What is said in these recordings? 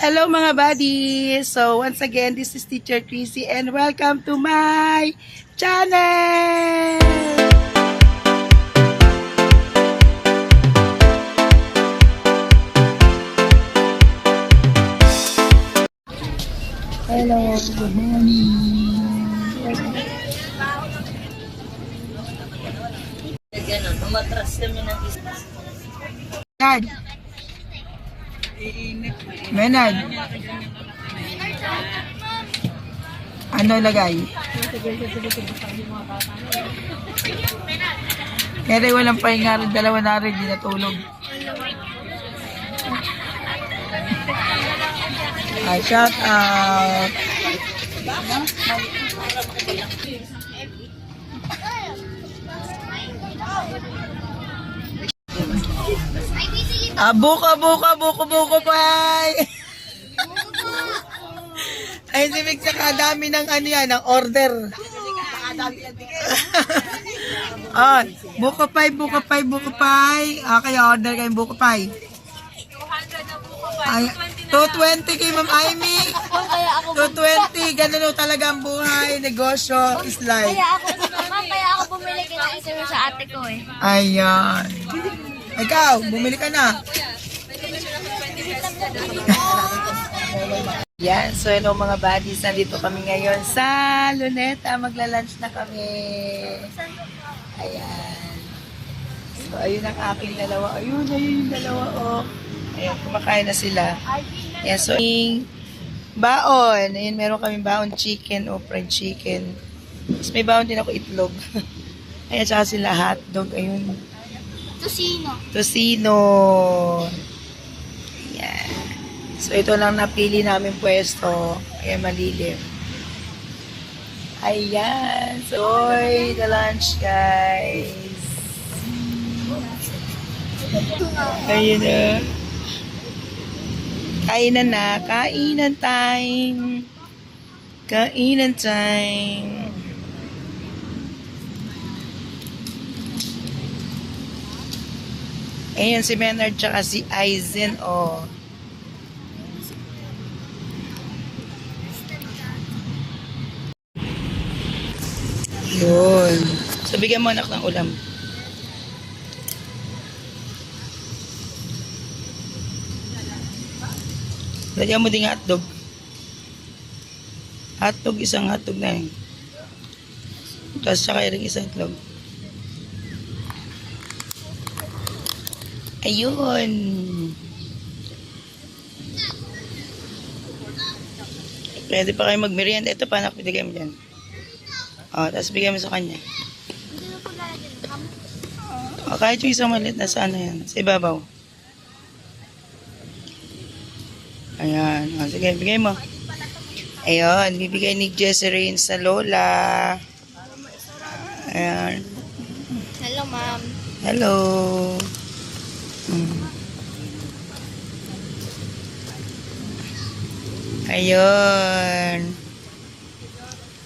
Hello mga buddies! So once again, this is Teacher Chrissy and welcome to my channel! Hello, good morning! Ganun, umatras kami ng isa. Menard! Ano lagay? Kaya walang pahinga rin, dalawa na rin, di natulog. Ay, shout out! Ah, buka, buka, buko, buko, pay! Ay, si Vic, saka dami ng ano yan, ng order. ah, buko pay, buko pay, buko pay. Ah, kaya order kayong buko pay. Ay, 220 kay Ma'am Amy. Kaya ako, 220, ganun o talaga ang buhay, negosyo, is life. kaya ako, ma'am, kaya ako bumili ka ng isa sa ate ko eh. Ayan. Ikaw, bumili ka na. Yan, so hello mga buddies, nandito kami ngayon sa Luneta, magla-lunch na kami. Ayan. So ayun ang aking dalawa. Ayun, ayun yung dalawa, oh. Ayan, kumakain na sila. Yan, so baon. Ayun, meron kami baon chicken o fried chicken. Tapos may baon din ako itlog. Ayan, tsaka sila hotdog. Ayun, Tusino. Tosino. Ayan. So, ito lang napili namin pwesto. Ayan, malilim. Ayan. So, oy, the lunch, guys. Ayun na. Kainan na. Kainan time. Kainan time. Ayan si Menard tsaka si Aizen, oh. Yun. So, bigyan mo anak ng ulam. Lagyan mo din hotdog. Hotdog, isang hotdog na yun. Tapos tsaka rin isang itlog. Ayun. Pwede pa kayo magmerienda. Ito pa, anak, bigay mo dyan. O, tapos bigay mo sa kanya. O, kahit yung isang maliit na sa ano yan. Sa ibabaw. Ayan. O, sige, bigay mo. Ayun, bibigay ni Jessie Rain sa Lola. Ayan. Hello, ma'am. Hello. Mm. Ayun.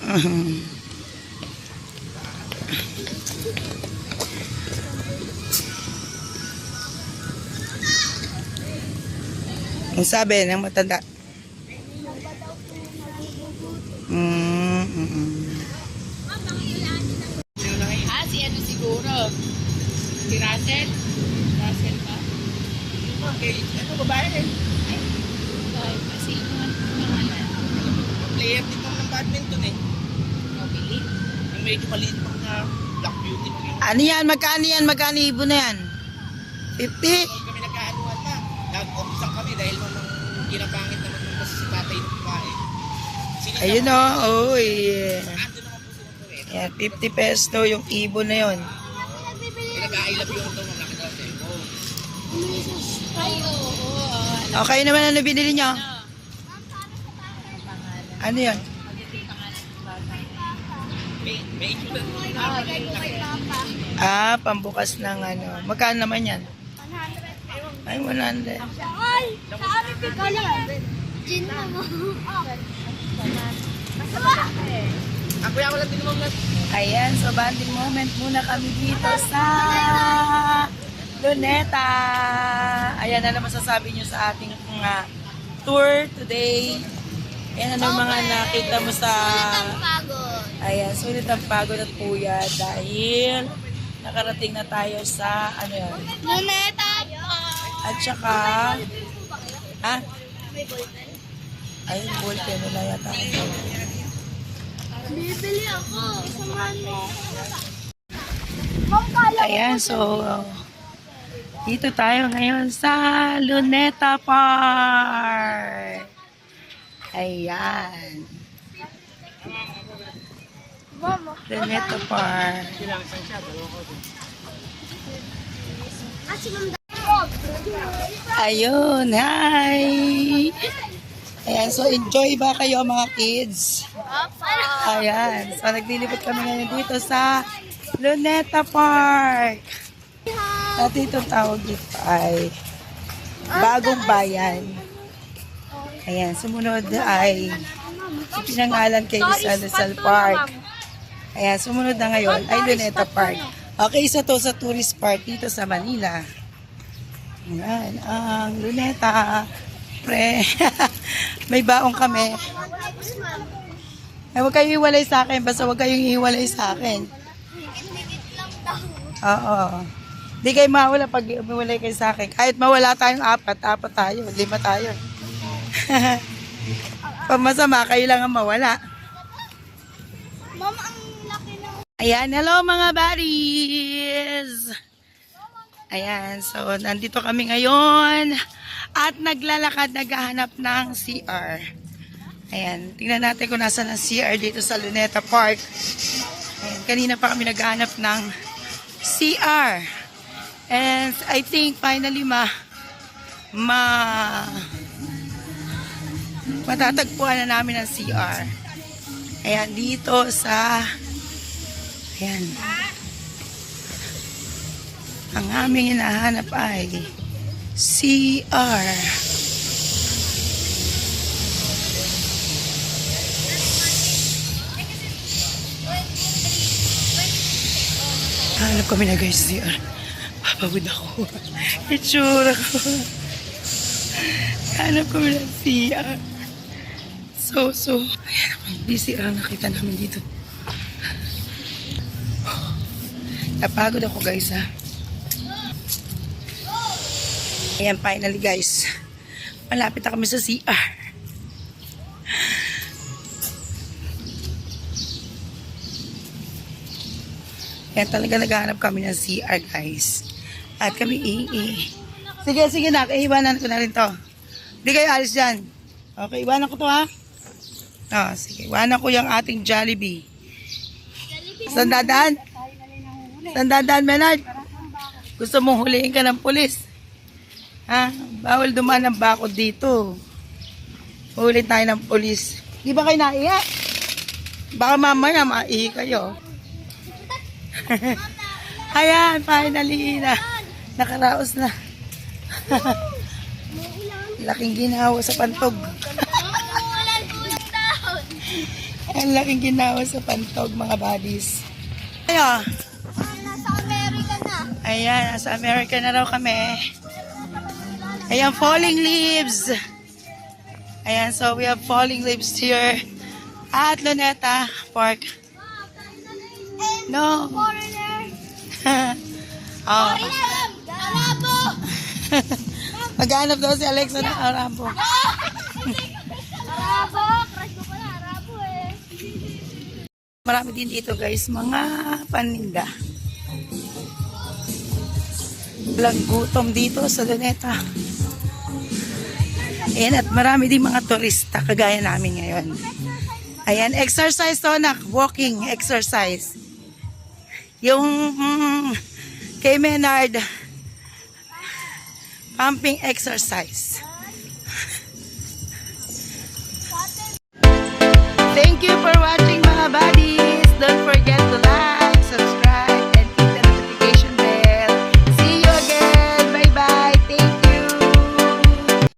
Ang sabi ng matanda. Mm, mm, mm. Ah, si ano siguro? Si Russell? Okay, ano babae eh? Ay, kasi yung pangalan. Player din mo ng badminton eh. Mabili? Yung medyo maliit pang na black beauty. Ano yan? Magkano yan? Magkano ibon na yan? 50? Hindi kami nagkaanuhan na. Nag-office kami dahil nung ginapangit naman nung kasi si tatay ng babae. Ayun o. Oh, sila po eh. Yan, 50 pesos daw yung ibon na yon. Love you ito mga nakita sa cellphone. Ay, oo. oo. Okay naman ano binili nyo? Ano na. Ah, pambukas ng ano. Magkano naman yan? Ay, 100. Ay, sa amin pigalan. Gin na mo. Ako yung lang naman na Ayan, so banding moment muna kami dito sa Luneta. Ayan, ano masasabi nyo sa ating mga tour today. Ayan, ano yung mga nakita mo sa... Pagod. Ayan, sulit ang pagod at puyat dahil nakarating na tayo sa, ano yan, Luneta. at saka, ha? May ballpen. Ayun, ballpen nila yata. Bibili ako. Samahan mo. Ayan, so, dito tayo ngayon sa Luneta Park. Ayan. Luneta Park. Ayun, hi! Ayan, so enjoy ba kayo mga kids? Ayan, so naglilipot kami ngayon dito sa Luneta Park. At dito tawag dito ay Bagong Bayan. Ayan, sumunod ay pinangalan kay Rizal Rizal Park. Ayan, sumunod na ngayon ay Luneta Park. Okay, isa to sa tourist park dito sa Manila. Ayan, ang Luneta. Pre, may baong kami. Ay, huwag kayong hiwalay sa akin. Basta huwag kayong hiwalay sa akin. Oo. Di kayo mawala pag umiwalay kayo sa akin. Kahit mawala tayong apat, apat tayo, lima tayo. pag masama, kayo lang ang mawala. Mama, ang laki ng... Ayan, hello mga buddies! Ayan, so nandito kami ngayon at naglalakad, naghahanap ng CR. Ayan, tingnan natin kung nasa ang CR dito sa Luneta Park. Ayan, kanina pa kami naghahanap ng CR. And I think finally ma ma matatagpuan na namin ang CR. Ayan, dito sa Ayan. Ang aming hinahanap ay CR. Hanap kami na guys CR. Papagod ako. Itsura ko. Hanap kami ng CR. So, so. Ayan, may CR ang nakita namin dito. Napagod ako guys ha. Ayan, finally guys. Malapit na kami sa CR. Ayan, talaga naghahanap kami ng CR guys. At kami iingi. Sige, sige na. Iiwanan ko na rin to. Hindi kayo alis dyan. Okay, iwanan ko to ha. Ah, sige. Iwanan ko yung ating Jollibee. Saan dadaan? Saan dadaan, Menard? Gusto mong huliin ka ng pulis? Ha? Bawal dumaan ng bakod dito. Huli tayo ng pulis. Di ba kayo naiya? Baka mamaya maihi kayo. Ayan, finally na. Nakaraos na. Laking ginawa sa pantog. Ang laking ginawa sa pantog, mga buddies. Ayan. Nasa Amerika na. Ayan, nasa America na raw kami. Ayan, falling leaves. Ayan, so we have falling leaves here at Luneta Park. No. Foreigner. oh. Arabo. Maghanap daw si Alexa ng Arambo. Arabo. Crush ko pala. Arabo eh. Marami din dito guys, mga paninda. Walang gutom dito sa Luneta. Ayan, at marami din mga turista kagaya namin ngayon. Ayan, exercise to anak. Walking exercise. Yung mm, kay Menard, pumping exercise.